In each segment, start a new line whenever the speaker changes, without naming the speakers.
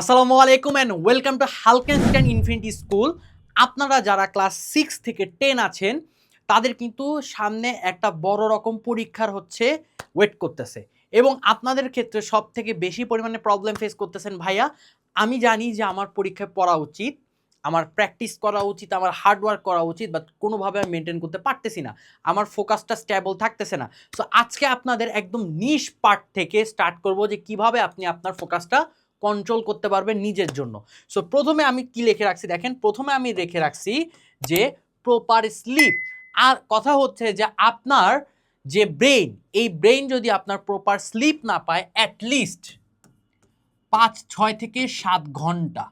আসসালামু আলাইকুম and welcome to Halkenstein infinity school আপনারা যারা ক্লাস সিক্স থেকে টেন আছেন, তাদের কিন্তু সামনে একটা বড় রকম পরীক্ষার হচ্ছে ওয়েট করতেছে। এবং আপনাদের ক্ষেত্রে সব থেকে বেশি পরিমাণে প্রবলেম ফেস করতেছেন ভাইয়া, আমি জানি যে আমার পরীক্ষায় পড়া উচিত, আমার প্র্যাকটিস করা উচিত, আমার হার্ডওয়ার্ক করা উচিত বাট কোনোভাবে আমি মেনটেন করতে পারতেছি না। আমার ফোকাসটা স্টেবল থাকতেছে না। সো আজকে আপনাদের একদম নিশ পার্ট থেকে স্টার্ট করব যে কীভাবে আপনি আপনার ফোকাসটা কন্ট্রোল করতে পারবেন নিজের জন্য। সো প্রথমে আমি কি লিখে রাখছি দেখেন, প্রথমে আমি রেখে রাখছি যে প্রপার স্লিপ আর কথা হচ্ছে যে আপনার যে ব্রেইন এই ব্রেইন যদি আপনার প্রপার স্লিপ না পায় অ্যাটলিস্ট পাঁচ, ছয় থেকে সাত ঘণ্টা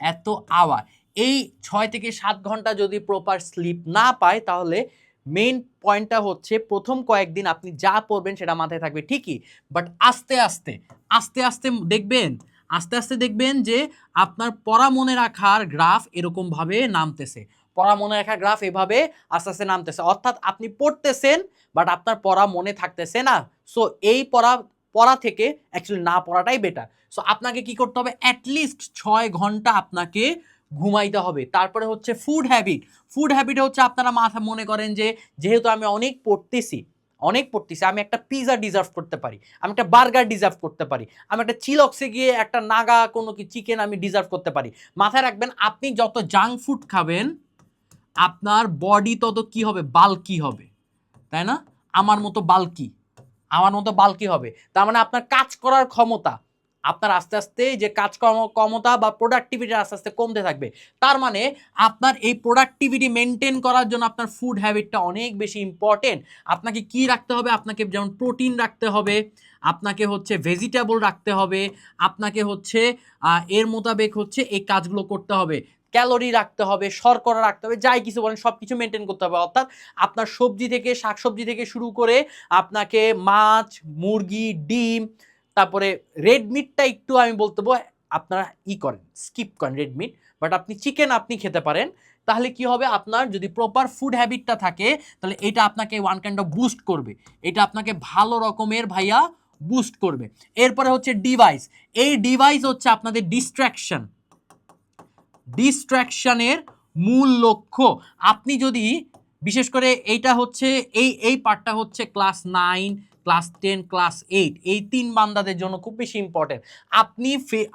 এত আওয়ার এই ছয় থেকে সাত ঘণ্টা যদি প্রপার স্লিপ না পায়, তাহলে মেইন পয়েন্টটা হচ্ছে প্রথম কয়েকদিন আপনি যা পড়বেন সেটা মাথায় থাকবে ঠিকই। বাট আস্তে আস্তে আস্তে আস্তে দেখবেন আস্তে আস্তে দেখবেন যে আপনার পড়া মনে রাখার গ্রাফ এরকমভাবে নামতেছে। পড়া মনে রাখার গ্রাফ এভাবে আস্তে আস্তে নামতেছে। অর্থাৎ আপনি পড়তেছেন বাট আপনার পড়া মনে থাকতেছে না। সো এই পড়া পড়া থেকে অ্যাকচুয়ালি না পড়াটাই বেটার সো আপনাকে কি করতে হবে? অ্যাটলিস্ট ছয় ঘণ্টা আপনাকে ঘুমাইতে হবে। তারপরে হচ্ছে ফুড হ্যাবিট ফুড হ্যাবিট হচ্ছে আপনারা মাথা মনে করেন যে, যেহেতু আমি অনেক পড়তেছি অনেক পড়তেছি, আমি একটা পিজা ডিজার্ভ করতে পারি, আমি একটা বার্গার ডিজার্ভ করতে পারি, আমি একটা চিলক্সে গিয়ে একটা নাগা কোনো কি চিকেন আমি ডিজার্ভ করতে পারি। মাথায় রাখবেন, আপনি যত জাঙ্ক ফুড খাবেন, আপনার বডি তত কি হবে? বালকি হবে। তাই না? আমার মতো বালকি আমার মতো বালকি হবে। তার মানে আপনার কাজ করার ক্ষমতা আপনার আস্তে আস্তে যে কাজকর্ম, ক্ষমতা বা প্রোডাক্টিভিটি আস্তে আস্তে কমতে থাকবে। তার মানে আপনার এই প্রোডাক্টিভিটি মেনটেন করার জন্য আপনার ফুড হ্যাবিটটা অনেক বেশি ইম্পর্টেন্ট আপনাকে কি রাখতে হবে? আপনাকে যেমন প্রোটিন রাখতে হবে, আপনাকে হচ্ছে ভেজিটেবল রাখতে হবে, আপনাকে হচ্ছে এর মোতাবেক হচ্ছে এই কাজগুলো করতে হবে। ক্যালোরি রাখতে হবে, শর্করা রাখতে হবে, যাই কিছু বলেন সব কিছু মেনটেন করতে হবে। অর্থাৎ আপনার সবজি থেকে, শাকসবজি থেকে শুরু করে আপনাকে মাছ, মুরগি, ডিম তারপরে রেড মিটটা একটু আমি বলতে আপনারা ই করেন স্কিপ করেন রেড মিট বাট আপনি চিকেন আপনি খেতে পারেন। তাহলে কি হবে? আপনার যদি প্রপার ফুড হ্যাবিটটা থাকে, তাহলে এটা আপনাকে ওয়ান কাইন্ড অফ বুস্ট করবে। এটা আপনাকে ভালো রকমের ভাইয়া বুস্ট করবে। এরপরে হচ্ছে ডিভাইস এই ডিভাইস হচ্ছে আপনাদের ডিস্ট্র্যাকশন ডিস্ট্র্যাকশনের মূল লক্ষ্য। আপনি যদি, বিশেষ করে এইটা হচ্ছে, এই এই পার্টটা হচ্ছে class nine class ten class eight এই তিন বান্দাদের জন্য খুব বেশি ইম্পর্টেন্ট আপনি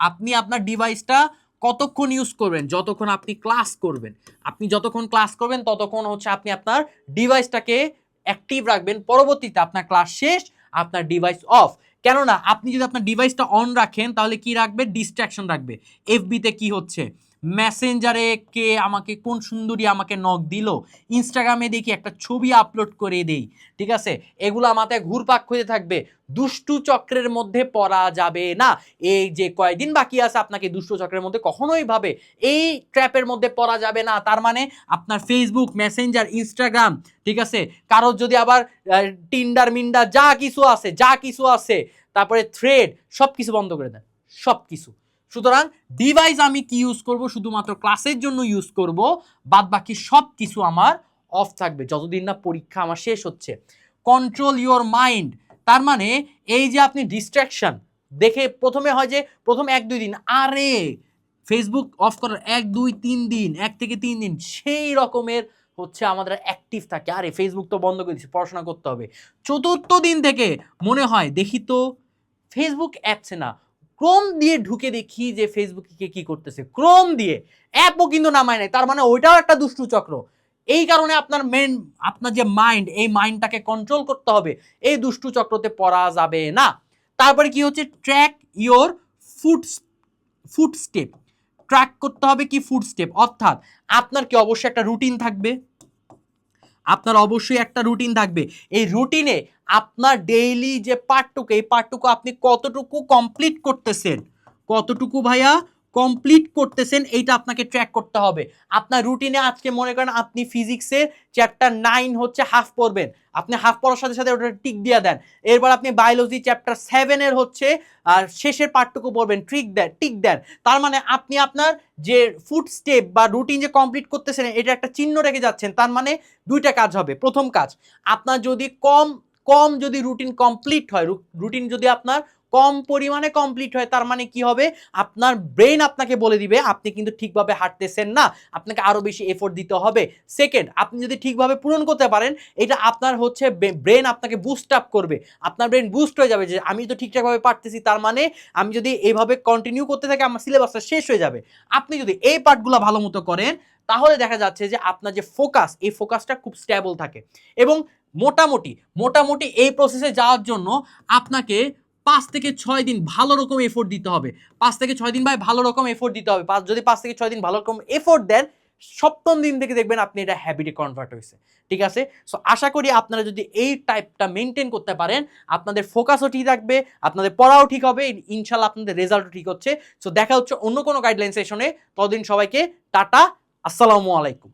আপনি আপনার ডিভাইসটা কতক্ষণ ইউজ করবেন? যতক্ষণ আপনি ক্লাস করবেন। আপনি যতক্ষণ ক্লাস করবেন, ততক্ষণ হচ্ছে আপনি আপনার ডিভাইসটাকে অ্যাক্টিভ রাখবেন। পরবর্তীতে আপনার ক্লাস শেষ, আপনার ডিভাইস অফ কেননা, আপনি যদি আপনার ডিভাইসটা অন রাখেন, তাহলে কি রাখবে? ডিস্ট্রাকশন রাখবে। এফবিতে কি হচ্ছে? মেসেঞ্জারে কে আমাকে কোন সুন্দরী আমাকে নক দিল? ইনস্টাগ্রামে দেখি একটা ছবি আপলোড করে দেই, ঠিক আছে? এগুলো মাথায় ঘুরপাক হতে থাকবে। দুষ্টু চক্রের মধ্যে পড়া যাবে না। এই যে কয়দিন বাকি আছে আপনাকে দুষ্টু চক্রের মধ্যে কখনোই ভাবে। এই ট্র্যাপের মধ্যে পড়া যাবে না। তার মানে আপনার ফেসবুক মেসেঞ্জার ইনস্টাগ্রাম ঠিক আছে? কারোর যদি আবার টিন্ডার মিন্ডার যা কিছু আছে, যা কিছু আছে, তারপরে থ্রেড সব কিছু বন্ধ করে দেন। সব কিছু সুতরাং ডিভাইস আমি কি ইউজ করব? শুধুমাত্র ক্লাসের জন্য ইউজ করব। বাদ বাকি সব কিছু আমার অফ থাকবে। যতদিন না পরীক্ষা আমার শেষ হচ্ছে। কন্ট্রোল ইওর মাইন্ড তার মানে এই যে আপনি ডিস্ট্রাকশন দেখে প্রথমে হয় যে, প্রথম এক দুই দিন, আরে ফেসবুক অফ করার এক দুই তিন দিন, এক থেকে তিন দিন, সেই রকমের হচ্ছে আমাদের অ্যাক্টিভ থাকে। আরে ফেসবুক তো বন্ধ করে দিচ্ছি পড়াশোনা করতে হবে। চতুর্থ দিন থেকে মনে হয়, দেখি তো ফেসবুক অ্যাপসে না ক্রোম দিয়ে ঢুকে দেখি যে ফেসবুকে কে করতেছে। ক্রোম দিয়ে। অ্যাপও কিন্তু নামায় নাই। তার মানে ওইটাও একটা দুষ্টু চক্র। এই কারণে আপনার মেন আপনার যে মাইন্ড এই মাইন্ডটাকে কন্ট্রোল করতে হবে। এই দুষ্টু চক্রতে পড়া যাবে না। তারপরে কি হচ্ছে? Track your food food step track করতে হবে কি ফুড স্টেপ অর্থাৎ আপনার কি অবশ্যই একটা রুটিন থাকবে? আপনার অবশ্যই একটা রুটিন থাকবে। এই রুটিনে আপনার ডেইলি যে পার্টটুকু এই পার্টটুকু আপনি কতটুকু কমপ্লিট করতেছেন? কতটুকু ভাইয়া? কমপ্লিট করতেছেন, এইটা আপনাকে ট্র্যাক করতে হবে। আপনার রুটিনে আজকে মনে করেন আপনি ফিজিক্সের চ্যাপ্টার নাইন হচ্ছে হাফ পড়বেন। আপনি হাফ পড়ার সাথে সাথে ওটা টিক দিয়ে দেন। এরপর আপনি বায়োলজি চ্যাপ্টার সেভেনের হচ্ছে, আর শেষের পার্টটুকু পড়বেন ট্রিক দেন টিক দেন। তার মানে আপনি আপনার যে ফুড স্টেপ বা রুটিন যে কমপ্লিট করতেছেন, এটা একটা চিহ্ন রেখে যাচ্ছেন, তার মানে দুইটা কাজ হবে। প্রথম কাজ, আপনার যদি কম কম যদি রুটিন কমপ্লিট হয় রুটিন যদি আপনার কম পরিমাণে কমপ্লিট হয়, তার মানে কি হবে? আপনার ব্রেন আপনাকে বলে দিবে, আপনি কিন্তু ঠিকভাবে হাঁটতেছেন না, আপনাকে আরও বেশি এফোর্ট দিতে হবে। সেকেন্ড আপনি যদি ঠিকভাবে পূরণ করতে পারেন, এটা আপনার হচ্ছে ব্রেন আপনাকে বুস্ট আপ করবে। আপনার ব্রেন বুস্ট হয়ে যাবে যে, আমি তো ঠিকঠাকভাবে পারতেছি, তার মানে আমি যদি এইভাবে কন্টিনিউ করতে থাকি, আমার সিলেবাসটা শেষ হয়ে যাবে। আপনি যদি এই পার্টগুলো ভালো মতো করেন, তাহলে দেখা যাচ্ছে যে, আপনার যে ফোকাস এই ফোকাসটা খুব স্টেবল থাকে। এবং মোটামুটি মোটামুটি এই প্রসেসে যাওয়ার জন্য আপনাকে পাঁচ থেকে ছয় দিন ভালো রকম এফোর্ট দিতে হবে। পাঁচ থেকে ছয় দিন ভাই ভালো রকম এফোর্ট দিতে হবে। পাঁচ যদি পাঁচ থেকে ছয় দিন ভালো রকম এফোর্ট দেন, সপ্তম দিন থেকে দেখবেন আপনি এটা হ্যাবিটে কনভার্ট হয়েছে। ঠিক আছে? সো আশা করি আপনারা যদি এই টাইপটা মেনটেন করতে পারেন, আপনাদের ফোকাসও ঠিক থাকবে, আপনাদের পড়াও ঠিক হবে ইনশাল্লাহ আপনাদের রেজাল্টও ঠিক হচ্ছে। সো দেখা হচ্ছে অন্য কোনো গাইডলাইন সেশনে ততদিন সবাইকে টাটা, আসসালামু আলাইকুম।